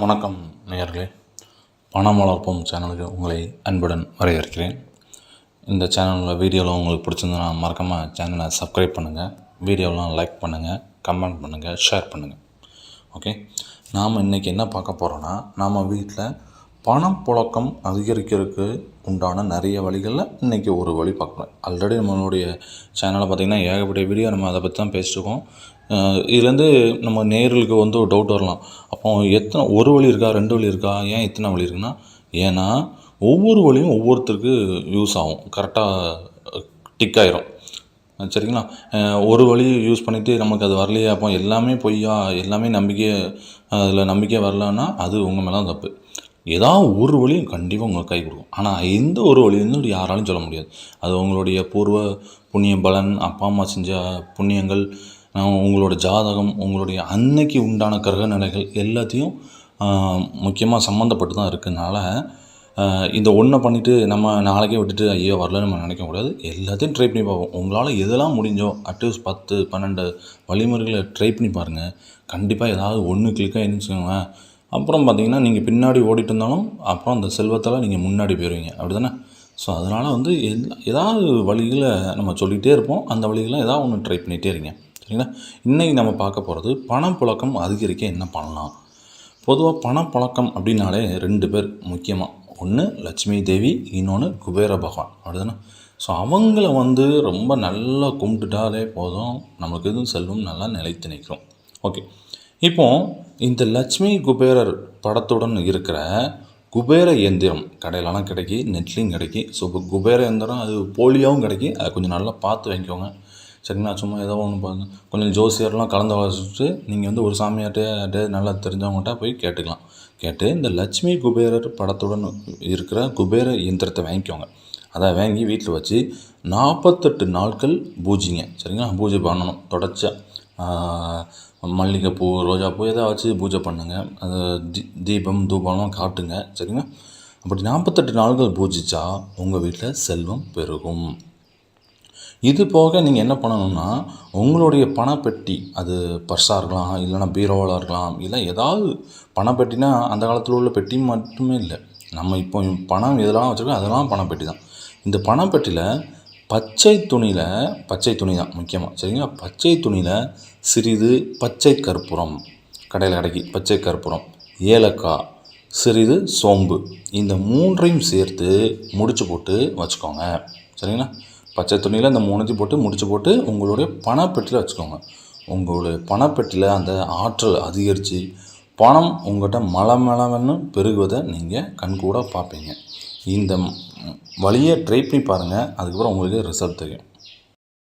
வணக்கம் நேயர்களே. பணம் வளர்ப்போம் சேனலுக்கு உங்களை அன்புடன் வரவேற்கிறேன். இந்த சேனலில் வீடியோவில் உங்களுக்கு பிடிச்சிருந்தனா மறக்காமல் சேனலை சப்ஸ்கிரைப் பண்ணுங்கள் வீடியோலாம் லைக் பண்ணுங்கள் கமெண்ட் பண்ணுங்கள் ஷேர் பண்ணுங்கள் ஓகே நாம் இன்றைக்கி என்ன பார்க்க போகிறோன்னா நாம் வீட்டில் பணம் புழக்கம் அதிகரிக்கிறதுக்கு உண்டான நிறைய வழிகளில் இன்றைக்கி ஒரு வழி பார்க்கலாம். ஆல்ரெடி நம்மளுடைய சேனலில் பார்த்திங்கன்னா ஏகப்பட்ட வீடியோ நம்ம அதை பற்றி தான் பேசிட்டுருக்கோம் இதுலேருந்து நம்ம நேர்களுக்கு வந்து ஒரு டவுட் வரலாம். அப்போ எத்தனை ஒரு வழி இருக்கா ரெண்டு வழி இருக்கா ஏன் இத்தனை வழி இருக்குன்னா ஏன்னா ஒவ்வொரு வழியும் ஒவ்வொருத்தருக்கு யூஸ் ஆகும். கரெக்டாக டிக் ஆயிரும். சரிங்களா? ஒரு வழி யூஸ் பண்ணிவிட்டு நமக்கு அது வரலையே அப்போ எல்லாமே பொய்யா எல்லாமே நம்பிக்கை அதில் நம்பிக்கை வரலன்னா அது உங்கள் மேலே தான் தப்பு. ஏதாவது ஒரு வழியும் கண்டிப்பாக உங்களுக்கு கை கொடுக்கும். ஆனால் எந்த ஒரு வழின்னு யாராலும் சொல்ல முடியாது. அது உங்களுடைய பூர்வ புண்ணிய பலன் அப்பா அம்மா செஞ்ச புண்ணியங்கள் உங்களோட ஜாதகம் உங்களுடைய அன்னைக்கு உண்டான கிரக நிலைகள் எல்லாத்தையும் முக்கியமாக சம்மந்தப்பட்டு தான் இருக்கிறதுனால இந்த ஒன்றை பண்ணிவிட்டு நம்ம நாளைக்கே விட்டுட்டு ஐயோ வரல நம்ம நினைக்கக்கூடாது எல்லாத்தையும் ட்ரை பண்ணி பார்ப்போம். உங்களால் எதெல்லாம் முடிஞ்சோ அட்லீஸ்ட் பத்து பன்னெண்டு வழிமுறைகளை ட்ரை பண்ணி பாருங்கள் கண்டிப்பாக ஏதாவது ஒன்று கிளிக்காக இருந்துச்சுக்கோங்களேன் அப்புறம் பார்த்தீங்கன்னா நீங்கள் பின்னாடி ஓடிட்டு இருந்தாலும் அப்புறம் அந்த செல்வத்தால் நீங்கள் முன்னாடி போயிடுவீங்க அப்படி தானே ஸோ அதனால் வந்து எல்லா ஏதாவது வழிகளை நம்ம சொல்லிகிட்டே இருப்போம். அந்த வழிகளை ஏதாவது ஒன்று ட்ரை பண்ணிகிட்டே இருங்க. சரிங்களா? இன்றைக்கி நம்ம பார்க்க போகிறது பணப்புழக்கம் அதிகரிக்க என்ன பண்ணலாம்? பொதுவாக பணப்பழக்கம் அப்படின்னாலே ரெண்டு பேர் முக்கியமாக ஒன்று லட்சுமி தேவி இன்னொன்று குபேர பகவான். அப்படிதானே? ஸோ அவங்கள வந்து ரொம்ப நல்லா கும்பிட்டுட்டாலே போதும். நமக்கு எதுவும் செல்வம் நல்லா நிலைத்து நிற்கும். ஓகே இப்போ இந்த லட்சுமி குபேரர் படத்துடன் இருக்கிற குபேர இயந்திரம் கடையிலலாம் கிடைக்கி நெட்லேயும் கிடைக்கி ஸோ இப்போ குபேர இயந்திரம் அது போலியாகவும் கிடைக்கி அதை கொஞ்சம் நல்லா பார்த்து வாங்கிக்கோங்க. சரிங்களா? சும்மா ஏதோ ஒன்று பாருங்க. கொஞ்சம் ஜோசியர்லாம் கலந்து வச்சுட்டு நீங்கள் வந்து ஒரு சாமியார்ட்டே நல்லா தெரிஞ்சவங்ககிட்ட போய் கேட்டுக்கலாம். கேட்டு இந்த லட்சுமி குபேரர் படத்துடன் இருக்கிற குபேர இயந்திரத்தை வாங்கிக்கோங்க. அதை வாங்கி வீட்டில் வச்சு நாற்பத்தெட்டு நாட்கள் பூஜைங்க. சரிங்களா? பூஜை பண்ணணும். தொடர்ச்சியாக மல்லிகைப்பூ ரோஜாப்பூ எதாவது வச்சு பூஜை பண்ணுங்கள் அது தி தீபம் தூபம்லாம் காட்டுங்க. சரிங்களா அப்படி நாற்பத்தெட்டு நாள்கள் பூஜிச்சா உங்கள் வீட்டில் செல்வம் பெருகும். இது போக நீங்கள் என்ன பண்ணணும்னா உங்களுடைய பணப்பெட்டி அது பர்ஸாக இருக்கலாம் இல்லைனா பீரோவாக இருக்கலாம் இல்லை ஏதாவது பணப்பெட்டினா அந்த காலத்தில் உள்ள பெட்டி மட்டுமே இல்லை. நம்ம இப்போ பணம் எதெல்லாம் வச்சுருக்கோம் அதெல்லாம் பணப்பெட்டி தான். இந்த பணப்பெட்டியில் பச்சை துணியில் பச்சை துணி தான் முக்கியமாக சரிங்களா? பச்சை துணியில் சிறிது பச்சை கற்பூரம் கடையில் கடைக்கு பச்சை கற்பூரம் ஏலக்காய் சிறிது சோம்பு இந்த மூன்றையும் சேர்த்து முடிச்சு போட்டு வச்சுக்கோங்க சரிங்களா? பச்சை துணியில் இந்த மூணுத்தையும் போட்டு முடிச்சு போட்டு உங்களுடைய பணப்பெட்டியில் வச்சுக்கோங்க. உங்களுடைய பணப்பெட்டியில் அந்த ஆற்றல் அதிகரித்து பணம் உங்கள்கிட்ட மலை பெருகுவதை நீங்கள் கண்கூட பார்ப்பீங்க. இந்த வழியை ட்ரை பண்ணி பாருங்கள் அதுக்கப்புறம் உங்களுக்கு ரிசல்ட் தெரியும்.